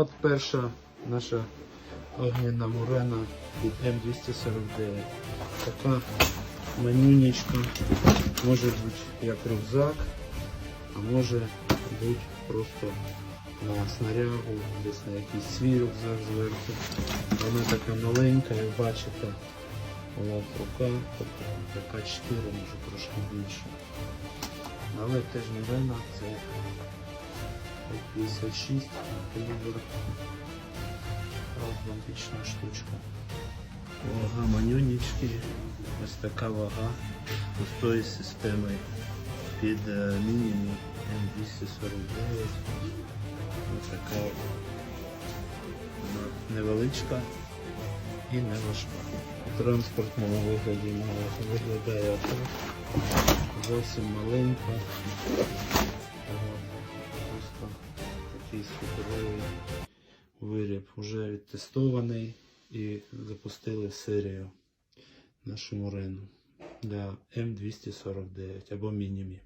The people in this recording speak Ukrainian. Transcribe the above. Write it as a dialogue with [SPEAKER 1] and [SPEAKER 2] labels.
[SPEAKER 1] От перша наша огняна мурена від М249. Така манюнечка. Може бути як рюкзак, а може бути просто на снарягу, десь на якийсь свій рюкзак зверху. Вона така маленька, як бачите, от рука, тобто така 4, може трошки більше. Але теж мурена це 56 калібр. Штучка. Вага манюнічки. Ось така вага пустої системи під е, мінімум М249. Ось така невеличка і не важка. Транспортному вигляді вона виглядає так. Зовсім маленька такий світовий виріб. Вже відтестований і запустили в серію нашу морену для М249 або мінімі.